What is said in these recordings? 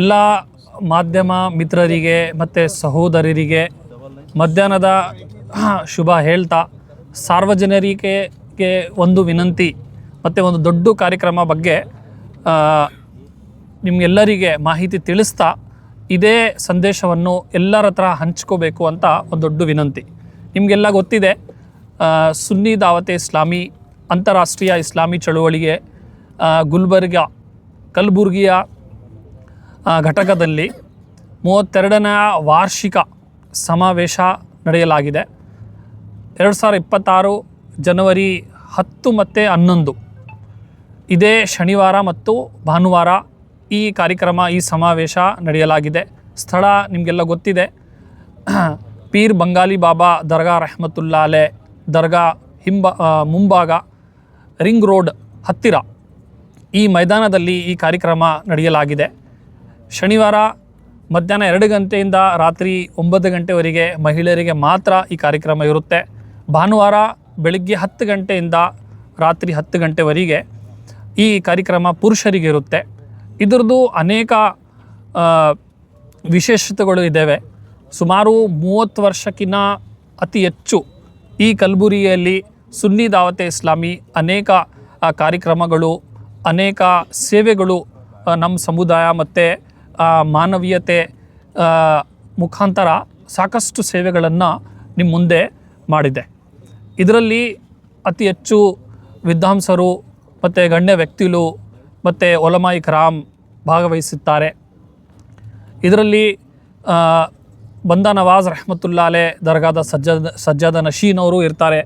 ಎಲ್ಲ ಮಾಧ್ಯಮ ಮಿತ್ರರಿಗೆ ಮತ್ತು ಸಹೋದರರಿಗೆ ಮಧ್ಯಾಹ್ನದ ಶುಭ ಹೇಳ್ತಾ ಸಾರ್ವಜನಿಕರಿಗೆ ಒಂದು ವಿನಂತಿ, ಮತ್ತು ಒಂದು ದೊಡ್ಡ ಕಾರ್ಯಕ್ರಮ ಬಗ್ಗೆ ನಿಮಗೆಲ್ಲರಿಗೆ ಮಾಹಿತಿ ತಿಳಿಸ್ತಾ ಇದೇ ಸಂದೇಶವನ್ನು ಎಲ್ಲರ ಹತ್ರ ಹಂಚ್ಕೋಬೇಕು ಅಂತ ಒಂದು ದೊಡ್ಡ ವಿನಂತಿ. ನಿಮಗೆಲ್ಲ ಗೊತ್ತಿದೆ ಸುನ್ನಿ ದಾವತೆ ಇಸ್ಲಾಮಿ, ಅಂತಾರಾಷ್ಟ್ರೀಯ ಇಸ್ಲಾಮಿ ಚಳುವಳಿಗೆ ಗುಲ್ಬರ್ಗ, ಕಲಬುರ್ಗಿಯ ಘಟಕದಲ್ಲಿ ಮೂವತ್ತೆರಡನೇ ವಾರ್ಷಿಕ ಸಮಾವೇಶ ನಡೆಯಲಾಗಿದೆ. ಎರಡು ಸಾವಿರದ ಇಪ್ಪತ್ತಾರು ಜನವರಿ ಹತ್ತು ಮತ್ತು ಹನ್ನೊಂದು. ಇದೇ ಶನಿವಾರ ಮತ್ತು ಭಾನುವಾರ ಈ ಕಾರ್ಯಕ್ರಮ, ಈ ಸಮಾವೇಶ ನಡೆಯಲಾಗಿದೆ. ಸ್ಥಳ ನಿಮಗೆಲ್ಲ ಗೊತ್ತಿದೆ. ಪೀರ್ ಬಂಗಾಲಿ ಬಾಬಾ ದರ್ಗಾ ರೆಹಮತ್ತುಲ್ಲಾ ಅಲೆ ದರ್ಗಾ ಹಿಂಬ ಮುಂಭಾಗ ರಿಂಗ್ ರೋಡ್ ಹತ್ತಿರ ಈ ಮೈದಾನದಲ್ಲಿ ಈ ಕಾರ್ಯಕ್ರಮ ನಡೆಯಲಾಗಿದೆ. ಶನಿವಾರ ಮಧ್ಯಾಹ್ನ ಎರಡು ಗಂಟೆಯಿಂದ ರಾತ್ರಿ ಒಂಬತ್ತು ಗಂಟೆವರೆಗೆ ಮಹಿಳೆಯರಿಗೆ ಮಾತ್ರ ಈ ಕಾರ್ಯಕ್ರಮ ಇರುತ್ತೆ. ಭಾನುವಾರ ಬೆಳಗ್ಗೆ ಹತ್ತು ಗಂಟೆಯಿಂದ ರಾತ್ರಿ ಹತ್ತು ಗಂಟೆವರೆಗೆ ಈ ಕಾರ್ಯಕ್ರಮ ಪುರುಷರಿಗೆ ಇರುತ್ತೆ. ಇದರದ್ದು ಅನೇಕ ವಿಶೇಷತೆಗಳು ಇದ್ದಾವೆ. ಸುಮಾರು ಮೂವತ್ತು ವರ್ಷಕ್ಕಿಂತ ಅತಿ ಹೆಚ್ಚು ಈ ಕಲಬುರಗಿಯಲ್ಲಿ ಸುನ್ನಿ ದಾವತೆ ಇಸ್ಲಾಮಿ ಅನೇಕ ಕಾರ್ಯಕ್ರಮಗಳು, ಅನೇಕ ಸೇವೆಗಳು ನಮ್ಮ ಸಮುದಾಯ ಮತ್ತು ಮಾನವೀಯತೆ ಮುಖಾಂತರ ಸಾಕಷ್ಟು ಸೇವೆಗಳನ್ನು ನಿಮ್ಮ ಮುಂದೆ ಮಾಡಿದೆ. ಇದರಲ್ಲಿ ಅತಿ ಹೆಚ್ಚು ವಿದ್ವಾಂಸರು ಮತ್ತು ಗಣ್ಯ ವ್ಯಕ್ತಿಗಳು ಮತ್ತು ಒಲಮಾಯಿ ಕ್ರಾಮ್ ಭಾಗವಹಿಸುತ್ತಾರೆ ಇದರಲ್ಲಿ ಬಂದ ನವಾಜ್ ರಹಮತುಲ್ಲಾಲೆ ದರ್ಗಾದ ಸಜ್ಜದ, ಸಜ್ಜಾದ ನಶೀನ್ ಅವರು ಇರ್ತಾರೆ.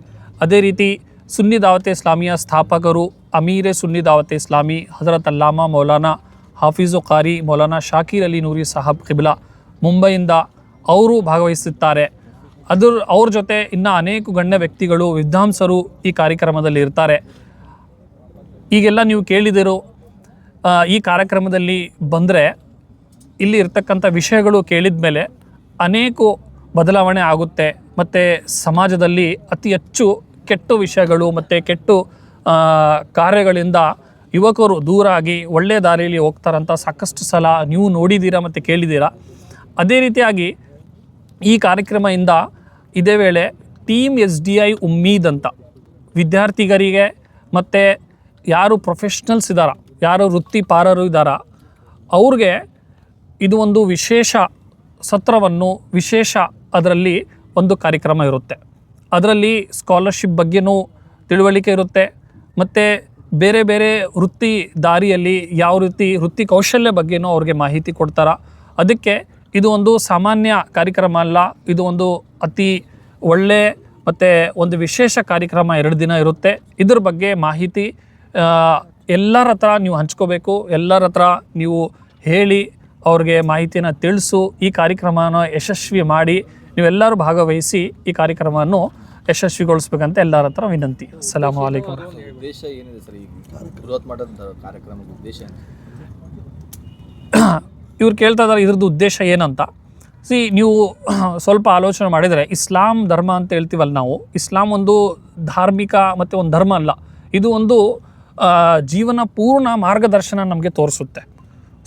ಅದೇ ರೀತಿ ಸುನ್ನಿ ದಾವತೆ ಇಸ್ಲಾಮಿಯ ಸ್ಥಾಪಕರು ಅಮೀರೆ ಸುನ್ನಿ ದಾವತೆ ಇಸ್ಲಾಮಿ, ಹಜರತ್ ಅಲ್ಲಾಮಾ ಮೌಲಾನಾ ಹಾಫೀಜು ಖಾರಿ ಮೌಲಾನಾ ಶಾಕೀರ್ ಅಲಿ ನೂರಿ ಸಾಹಬ್ ಕಿಬ್ಲಾ ಮುಂಬೈಯಿಂದ ಅವರು ಭಾಗವಹಿಸುತ್ತಾರೆ. ಅದರ ಅವ್ರ ಜೊತೆ ಇನ್ನು ಅನೇಕ ಗಣ್ಯ ವ್ಯಕ್ತಿಗಳು, ವಿದ್ವಾಂಸರು ಈ ಕಾರ್ಯಕ್ರಮದಲ್ಲಿ ಇರ್ತಾರೆ. ಈಗೆಲ್ಲ ನೀವು ಕೇಳಿದಿರೋ ಈ ಕಾರ್ಯಕ್ರಮದಲ್ಲಿ ಬಂದರೆ ಇಲ್ಲಿ ಇರ್ತಕ್ಕಂಥ ವಿಷಯಗಳು ಕೇಳಿದ ಮೇಲೆ ಅನೇಕ ಬದಲಾವಣೆ ಆಗುತ್ತೆ. ಮತ್ತು ಸಮಾಜದಲ್ಲಿ ಅತಿ ಹೆಚ್ಚು ಕೆಟ್ಟು ವಿಷಯಗಳು, ಮತ್ತು ಕೆಟ್ಟು ಕಾರ್ಯಗಳಿಂದ ಯುವಕರು ದೂರ ಆಗಿ ಒಳ್ಳೆಯ ದಾರಿಯಲ್ಲಿ ಹೋಗ್ತಾರಂತ ಸಾಕಷ್ಟು ಸಲ ನೀವು ನೋಡಿದ್ದೀರಾ ಮತ್ತು ಕೇಳಿದ್ದೀರಾ? ಅದೇ ರೀತಿಯಾಗಿ ಈ ಕಾರ್ಯಕ್ರಮದಿಂದ ಇದೇ ವೇಳೆ team S D I Ummeed ಅಂತ ವಿದ್ಯಾರ್ಥಿಗರಿಗೆ ಮತ್ತು ಯಾರು ಪ್ರೊಫೆಷ್ನಲ್ಸ್ ಇದ್ದಾರ, ಯಾರು ವೃತ್ತಿಪಾರರು ಇದ್ದಾರ, ಅವ್ರಿಗೆ ಇದು ಒಂದು ವಿಶೇಷ ಸತ್ರವನ್ನು, ವಿಶೇಷ ಅದರಲ್ಲಿ ಒಂದು ಕಾರ್ಯಕ್ರಮ ಇರುತ್ತೆ. ಅದರಲ್ಲಿ ಸ್ಕಾಲರ್ಶಿಪ್ ಬಗ್ಗೆನೂ ತಿಳುವಳಿಕೆ ಇರುತ್ತೆ, ಮತ್ತು ಬೇರೆ ಬೇರೆ ವೃತ್ತಿ ದಾರಿಯಲ್ಲಿ ಯಾವ ರೀತಿ ವೃತ್ತಿ ಕೌಶಲ್ಯ ಬಗ್ಗೆನೂ ಅವ್ರಿಗೆ ಮಾಹಿತಿ ಕೊಡ್ತಾರ. ಅದಕ್ಕೆ ಇದು ಒಂದು ಸಾಮಾನ್ಯ ಕಾರ್ಯಕ್ರಮ ಅಲ್ಲ. ಇದು ಒಂದು ಅತಿ ಒಳ್ಳೆ ಮತ್ತು ಒಂದು ವಿಶೇಷ ಕಾರ್ಯಕ್ರಮ ಎರಡು ದಿನ ಇರುತ್ತೆ. ಇದ್ರ ಬಗ್ಗೆ ಮಾಹಿತಿ ಎಲ್ಲರ ಹತ್ರ ನೀವು ಹಂಚ್ಕೋಬೇಕು. ಎಲ್ಲರ ಹತ್ರ ನೀವು ಹೇಳಿ ಅವ್ರಿಗೆ ಮಾಹಿತಿಯನ್ನು ತಿಳಿಸು. ಈ ಕಾರ್ಯಕ್ರಮನ ಯಶಸ್ವಿ ಮಾಡಿ ನೀವೆಲ್ಲರೂ ಭಾಗವಹಿಸಿ ಈ ಕಾರ್ಯಕ್ರಮವನ್ನು ಯಶಸ್ವಿಗೊಳಿಸ್ಬೇಕಂತ ಎಲ್ಲರ ಹತ್ರ ವಿನಂತಿ. ಸಲಾಮ್ ಅಲೈಕುಮ್. ಉದ್ದೇಶ ಏನಿದೆ ಸರ್ ಈ ಬೃಹತ್ ಮಟ್ಟದ ಕಾರ್ಯಕ್ರಮದ ಉದ್ದೇಶ ಏನು? ಇವ್ರು ಕೇಳ್ತಾ ಇದ್ದಾರೆ ಇದ್ರದ್ದು ಉದ್ದೇಶ ಏನಂತ. ಸಿ ನೀವು ಸ್ವಲ್ಪ ಆಲೋಚನೆ ಮಾಡಿದರೆ ಇಸ್ಲಾಂ ಧರ್ಮ ಅಂತ ಹೇಳ್ತೀವಲ್ಲ ನಾವು. ಇಸ್ಲಾಂ ಒಂದು ಧಾರ್ಮಿಕ ಮತ್ತು ಒಂದು ಧರ್ಮ ಅಲ್ಲ. ಇದು ಒಂದು ಜೀವನ ಪೂರ್ಣ ಮಾರ್ಗದರ್ಶನ ನಮಗೆ ತೋರಿಸುತ್ತೆ.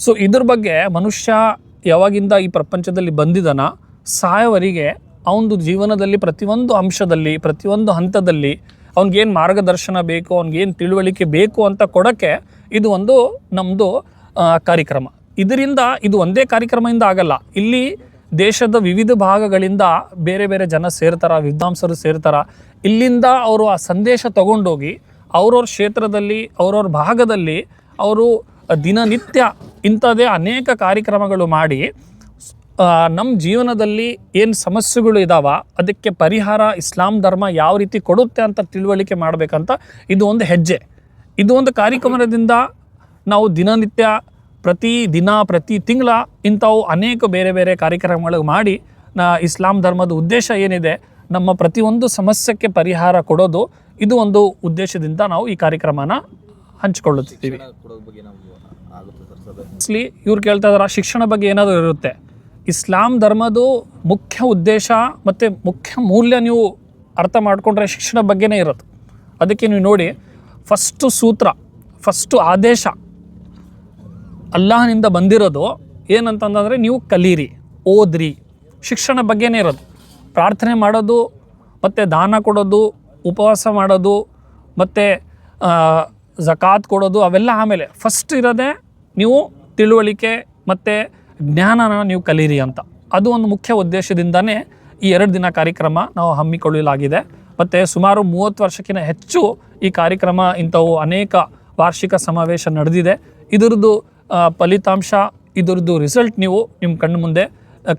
ಸೊ ಇದ್ರ ಬಗ್ಗೆ ಮನುಷ್ಯ ಯಾವಾಗಿಂದ ಈ ಪ್ರಪಂಚದಲ್ಲಿ ಬಂದಿದ್ದಾನ ಸಾಯವರಿಗೆ ಅವನದು ಜೀವನದಲ್ಲಿ ಪ್ರತಿಯೊಂದು ಅಂಶದಲ್ಲಿ, ಪ್ರತಿಯೊಂದು ಹಂತದಲ್ಲಿ ಅವ್ನಿಗೇನು ಮಾರ್ಗದರ್ಶನ ಬೇಕು ಅವ್ನಿಗೇನು ತಿಳುವಳಿಕೆ ಬೇಕು ಅಂತ ಕೊಡೋಕ್ಕೆ ಇದು ಒಂದು ನಮ್ಮದು ಕಾರ್ಯಕ್ರಮ. ಇದರಿಂದ ಇದು ಒಂದೇ ಕಾರ್ಯಕ್ರಮದಿಂದ ಆಗಲ್ಲ. ಇಲ್ಲಿ ದೇಶದ ವಿವಿಧ ಭಾಗಗಳಿಂದ ಬೇರೆ ಬೇರೆ ಜನ ಸೇರ್ತಾರ, ವಿದ್ವಾಂಸರು ಸೇರ್ತಾರ. ಇಲ್ಲಿಂದ ಅವರು ಆ ಸಂದೇಶ ತಗೊಂಡೋಗಿ ಅವ್ರವ್ರ ಕ್ಷೇತ್ರದಲ್ಲಿ, ಅವ್ರವ್ರ ಭಾಗದಲ್ಲಿ ಅವರು ದಿನನಿತ್ಯ ಇಂಥದ್ದೇ ಅನೇಕ ಕಾರ್ಯಕ್ರಮಗಳು ಮಾಡಿ ನಮ್ಮ ಜೀವನದಲ್ಲಿ ಏನು ಸಮಸ್ಯೆಗಳು ಇದಾವ ಅದಕ್ಕೆ ಪರಿಹಾರ ಇಸ್ಲಾಂ ಧರ್ಮ ಯಾವ ರೀತಿ ಕೊಡುತ್ತೆ ಅಂತ ತಿಳುವಳಿಕೆ ಮಾಡಬೇಕಂತ ಇದು ಒಂದು ಹೆಜ್ಜೆ. ಇದು ಒಂದು ಕಾರ್ಯಕ್ರಮದಿಂದ ನಾವು ದಿನನಿತ್ಯ ಪ್ರತಿ ದಿನ ಪ್ರತಿ ತಿಂಗಳ ಇಂಥವು ಅನೇಕ ಬೇರೆ ಬೇರೆ ಕಾರ್ಯಕ್ರಮಗಳು ಮಾಡಿ ನಾ ಇಸ್ಲಾಂ ಧರ್ಮದ ಉದ್ದೇಶ ಏನಿದೆ ನಮ್ಮ ಪ್ರತಿಯೊಂದು ಸಮಸ್ಯೆಗೆ ಪರಿಹಾರ ಕೊಡೋದು ಇದು ಒಂದು ಉದ್ದೇಶದಿಂದ ನಾವು ಈ ಕಾರ್ಯಕ್ರಮನ ಹಂಚಿಕೊಳ್ಳುತ್ತಿದ್ದೀವಿ. ಇವ್ರು ಕೇಳ್ತಾ ಇದಾರ ಶಿಕ್ಷಣ ಬಗ್ಗೆ ಏನಾದರೂ ಇರುತ್ತೆ. ಇಸ್ಲಾಂ ಧರ್ಮದ ಮುಖ್ಯ ಉದ್ದೇಶ ಮತ್ತು ಮುಖ್ಯ ಮೂಲ್ಯ ನೀವು ಅರ್ಥ ಮಾಡಿಕೊಂಡ್ರೆ ಶಿಕ್ಷಣ ಬಗ್ಗೆನೇ ಇರೋದು. ಅದಕ್ಕೆ ನೀವು ನೋಡಿ ಫಸ್ಟು ಸೂತ್ರ ಫಸ್ಟು ಆದೇಶ ಅಲ್ಲಾಹನಿಂದ ಬಂದಿರೋದು ಏನಂತಂದರೆ ನೀವು ಕಲೀರಿ, ಓದ್ರಿ, ಶಿಕ್ಷಣ ಬಗ್ಗೆನೇ ಇರೋದು. ಪ್ರಾರ್ಥನೆ ಮಾಡೋದು, ಮತ್ತು ದಾನ ಕೊಡೋದು, ಉಪವಾಸ ಮಾಡೋದು, ಮತ್ತು ಜಕಾತ್ ಕೊಡೋದು, ಅವೆಲ್ಲ ಆಮೇಲೆ ಫಸ್ಟ್ ಇರೋದೇ ನೀವು ತಿಳುವಳಿಕೆ ಮತ್ತು ಜ್ಞಾನನ ನೀವು ಕಲೀರಿ ಅಂತ. ಅದು ಒಂದು ಮುಖ್ಯ ಉದ್ದೇಶದಿಂದನೇ ಈ ಎರಡು ದಿನ ಕಾರ್ಯಕ್ರಮ ನಾವು ಹಮ್ಮಿಕೊಳ್ಳಲಾಗಿದೆ. ಮತ್ತು ಸುಮಾರು ಮೂವತ್ತು ವರ್ಷಕ್ಕಿಂತ ಹೆಚ್ಚು ಈ ಕಾರ್ಯಕ್ರಮ ಇಂಥವು ಅನೇಕ ವಾರ್ಷಿಕ ಸಮಾವೇಶ ನಡೆದಿದೆ. ಇದರದ್ದು ಫಲಿತಾಂಶ ಇದರದ್ದು ರಿಸಲ್ಟ್ ನೀವು ನಿಮ್ಮ ಕಣ್ಣು ಮುಂದೆ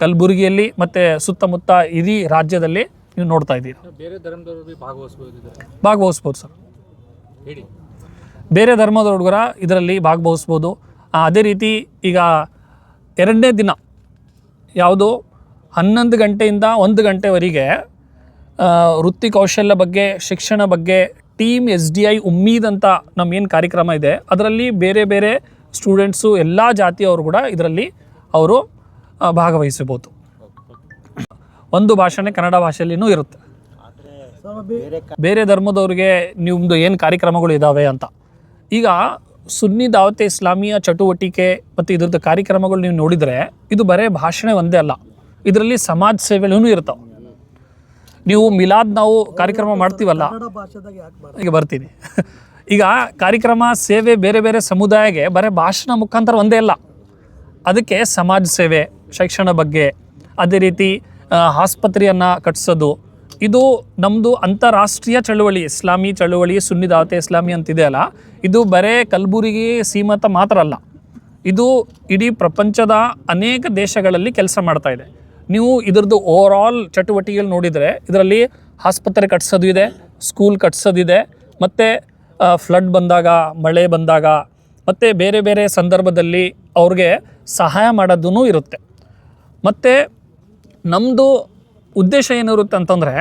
ಕಲಬುರಗಿಯಲ್ಲಿ ಮತ್ತು ಸುತ್ತಮುತ್ತ ಇಡೀ ರಾಜ್ಯದಲ್ಲಿ ನೀವು ನೋಡ್ತಾ ಇದ್ದೀರಿ. ಬೇರೆ ಧರ್ಮದವರು ಭಾಗವಹಿಸ್ಬೋದು ಭಾಗವಹಿಸ್ಬೋದು ಸರ್. ಹೇಳಿ. ಬೇರೆ ಧರ್ಮದ ಹುಡುಗರ ಇದರಲ್ಲಿ ಭಾಗವಹಿಸ್ಬೋದು. ಅದೇ ರೀತಿ ಈಗ ಎರಡನೇ ದಿನ ಯಾವುದು? ಹನ್ನೊಂದು ಗಂಟೆಯಿಂದ ಒಂದು ಗಂಟೆವರೆಗೆ ವೃತ್ತಿ ಕೌಶಲ್ಯ ಬಗ್ಗೆ ಶಿಕ್ಷಣ ಬಗ್ಗೆ team S D I Ummeed ಅಂತ ನಮ್ಮೇನು ಕಾರ್ಯಕ್ರಮ ಇದೆ ಅದರಲ್ಲಿ ಬೇರೆ ಬೇರೆ ಸ್ಟೂಡೆಂಟ್ಸು ಎಲ್ಲ ಜಾತಿಯವರು ಕೂಡ ಇದರಲ್ಲಿ ಅವರು ಭಾಗವಹಿಸಬಹುದು. ಒಂದು ಭಾಷೆನೇ ಕನ್ನಡ ಭಾಷೆಯಲ್ಲಿನೂ ಇರುತ್ತೆ. ಬೇರೆ ಧರ್ಮದವ್ರಿಗೆ ನಿಮ್ಮದು ಏನು ಕಾರ್ಯಕ್ರಮಗಳು ಇದ್ದಾವೆ ಅಂತ. ಈಗ ಸುನ್ನಿ ದಾವತೆ ಇಸ್ಲಾಮಿಯ ಚಟುವಟಿಕೆ ಮತ್ತು ಇದ್ರದ್ದು ಕಾರ್ಯಕ್ರಮಗಳು ನೀವು ನೋಡಿದರೆ ಇದು ಬರೇ ಭಾಷಣ ಒಂದೇ ಅಲ್ಲ. ಇದರಲ್ಲಿ ಸಮಾಜ ಸೇವೆಗಳೂ ಇರ್ತಾವೆ. ನೀವು ಮಿಲಾದ್ ನಾವು ಕಾರ್ಯಕ್ರಮ ಮಾಡ್ತೀವಲ್ಲ, ಈಗ ಬರ್ತೀನಿ. ಈಗ ಕಾರ್ಯಕ್ರಮ, ಸೇವೆ ಬೇರೆ ಬೇರೆ ಸಮುದಾಯಕ್ಕೆ ಬರೇ ಭಾಷಣ ಮುಖಾಂತರ ಒಂದೇ ಅಲ್ಲ. ಅದಕ್ಕೆ ಸಮಾಜ ಸೇವೆ, ಶಿಕ್ಷಣ ಬಗ್ಗೆ, ಅದೇ ರೀತಿ ಆಸ್ಪತ್ರೆಯನ್ನು ಕಟ್ಟಿಸೋದು ಇದು ನಮ್ಮದು ಅಂತಾರಾಷ್ಟ್ರೀಯ ಚಳುವಳಿ, ಇಸ್ಲಾಮಿ ಚಳುವಳಿ ಸುನ್ನಿ ದಾವತೆ ಇಸ್ಲಾಮಿ ಅಂತಿದೆಯಲ್ಲ, ಇದು ಬರೇ ಕಲಬುರಗಿ ಸೀಮಿತ ಮಾತ್ರ ಅಲ್ಲ. ಇದು ಇಡೀ ಪ್ರಪಂಚದ ಅನೇಕ ದೇಶಗಳಲ್ಲಿ ಕೆಲಸ ಮಾಡ್ತಾ ಇದೆ. ನೀವು ಇದರದ್ದು ಓವರ್ ಆಲ್ ಚಟುವಟಿಕೆಗಳು ನೋಡಿದರೆ, ಇದರಲ್ಲಿ ಆಸ್ಪತ್ರೆ ಕಟ್ಸೋದು ಇದೆ ಸ್ಕೂಲ್ ಕಟ್ಸೋದಿದೆ ಮತ್ತು ಫ್ಲಡ್ ಬಂದಾಗ, ಮಳೆ ಬಂದಾಗ, ಮತ್ತು ಬೇರೆ ಬೇರೆ ಸಂದರ್ಭದಲ್ಲಿ ಅವ್ರಿಗೆ ಸಹಾಯ ಮಾಡೋದೂ ಇರುತ್ತೆ. ಮತ್ತು ನಮ್ಮದು ಉದ್ದೇಶ ಏನಿರುತ್ತೆ ಅಂತಂದರೆ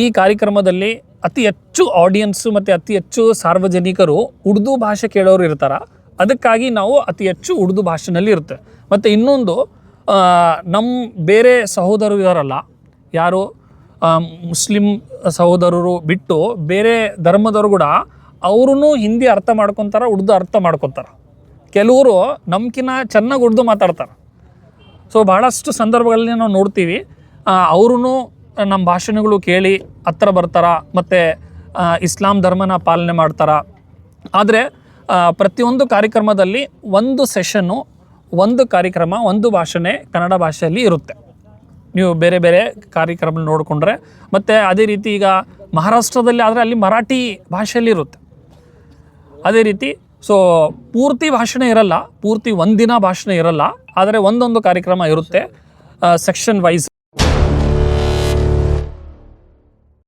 ಈ ಕಾರ್ಯಕ್ರಮದಲ್ಲಿ ಅತಿ ಹೆಚ್ಚು ಆಡಿಯನ್ಸು ಮತ್ತು ಅತಿ ಹೆಚ್ಚು ಸಾರ್ವಜನಿಕರು ಉರ್ದು ಭಾಷೆ ಕೇಳೋರು ಇರ್ತಾರೆ. ಅದಕ್ಕಾಗಿ ನಾವು ಅತಿ ಹೆಚ್ಚು ಉರ್ದು ಭಾಷೆನಲ್ಲಿ ಇರುತ್ತೆ. ಮತ್ತು ಇನ್ನೊಂದು ನಮ್ಮ ಬೇರೆ ಸಹೋದರರು ಇದಾರಲ್ಲ, ಯಾರು ಮುಸ್ಲಿಂ ಸಹೋದರರು ಬಿಟ್ಟು ಬೇರೆ ಧರ್ಮದವರು ಕೂಡ ಅವ್ರೂ ಹಿಂದಿ ಅರ್ಥ ಮಾಡ್ಕೊತಾರೆ, ಉರ್ದು ಅರ್ಥ ಮಾಡ್ಕೊತಾರೆ. ಕೆಲವರು ನಮ್ಕಿನ್ನ ಚೆನ್ನಾಗಿ ಉರ್ದು ಮಾತಾಡ್ತಾರೆ. ಸೊ ಭಾಳಷ್ಟು ಸಂದರ್ಭಗಳಲ್ಲಿ ನಾವು ನೋಡ್ತೀವಿ. ಅವರು ನಮ್ಮ ಭಾಷಣಗಳು ಕೇಳಿ ಹತ್ರ ಬರ್ತಾರ, ಮತ್ತು ಇಸ್ಲಾಂ ಧರ್ಮನ ಪಾಲನೆ ಮಾಡ್ತಾರ. ಆದರೆ ಪ್ರತಿಯೊಂದು ಕಾರ್ಯಕ್ರಮದಲ್ಲಿ ಒಂದು ಸೆಷನ್ನು ಒಂದು ಕಾರ್ಯಕ್ರಮ, ಒಂದು ಭಾಷಣೆ ಕನ್ನಡ ಭಾಷೆಯಲ್ಲಿ ಇರುತ್ತೆ. ನೀವು ಬೇರೆ ಬೇರೆ ಕಾರ್ಯಕ್ರಮ ನೋಡಿಕೊಂಡ್ರೆ, ಮತ್ತು ಅದೇ ರೀತಿ ಈಗ ಮಹಾರಾಷ್ಟ್ರದಲ್ಲಿ ಆದರೆ ಅಲ್ಲಿ ಮರಾಠಿ ಭಾಷೆಯಲ್ಲಿ ಇರುತ್ತೆ. ಅದೇ ರೀತಿ ಸೊ ಪೂರ್ತಿ ಭಾಷಣ ಇರಲ್ಲ, ಪೂರ್ತಿ ಒಂದಿನ ಭಾಷಣ ಇರಲ್ಲ, ಆದರೆ ಒಂದೊಂದು ಕಾರ್ಯಕ್ರಮ ಇರುತ್ತೆ ಸೆಕ್ಷನ್ ವೈಸ್